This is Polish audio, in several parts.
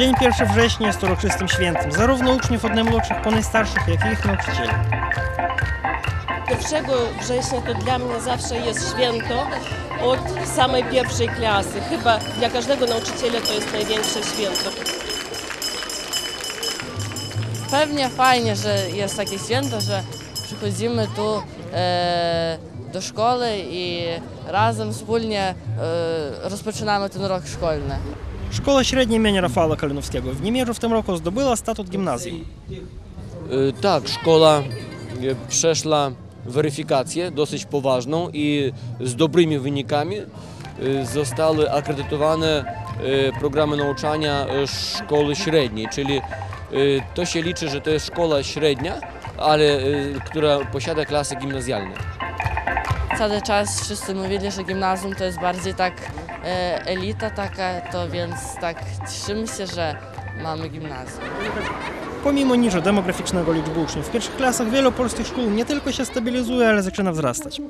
Dzień 1 września jest uroczystym świętem zarówno uczniów od najmłodszych po najstarszych, jak i ich nauczycieli. 1 września to dla mnie zawsze jest święto od samej pierwszej klasy. Chyba dla każdego nauczyciela to jest największe święto. Pewnie fajnie, że jest takie święto, że przychodzimy tu e, do szkoły i razem wspólnie e, rozpoczynamy ten rok szkolny. Szkoła średnia imienia Rafała Kalinowskiego w Niemierzu w tym roku zdobyła statut gimnazjum. Tak, szkoła przeszła weryfikację dosyć poważną i z dobrymi wynikami zostały akredytowane programy nauczania szkoły średniej, czyli to się liczy, że to jest szkoła średnia, ale która posiada klasy gimnazjalne. Cały czas wszyscy mówili, że gimnazjum to jest bardziej tak e, elita taka, to więc tak cieszymy się, że mamy gimnazjum. Pomimo niżu demograficznego liczby uczniów w pierwszych klasach wielu polskich szkół nie tylko się stabilizuje, ale zaczyna wzrastać.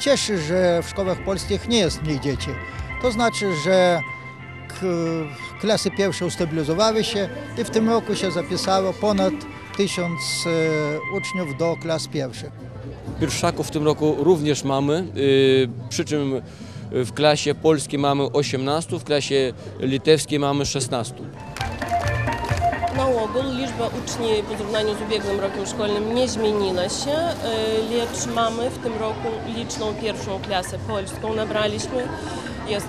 Cieszy, że w szkołach polskich nie jest mniej dzieci. To znaczy, że k- klasy pierwsze ustabilizowały się i w tym roku się zapisało ponad tysiąc e, uczniów do klas pierwszych. Pierwszaków w tym roku również mamy, y, przy czym w klasie polskiej mamy 18, w klasie litewskiej mamy 16. Na ogół liczba uczniów w porównaniu z ubiegłym rokiem szkolnym nie zmieniła się, e, lecz mamy w tym roku liczną pierwszą klasę polską. Nabraliśmy, jest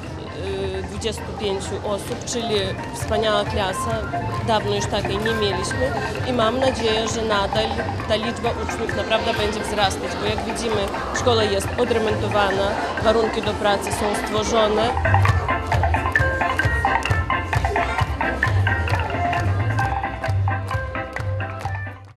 25 osób, czyli wspaniała klasa. Dawno już takiej nie mieliśmy i mam nadzieję, że nadal ta liczba uczniów naprawdę będzie wzrastać, bo jak widzimy szkoła jest odremontowana, warunki do pracy są stworzone.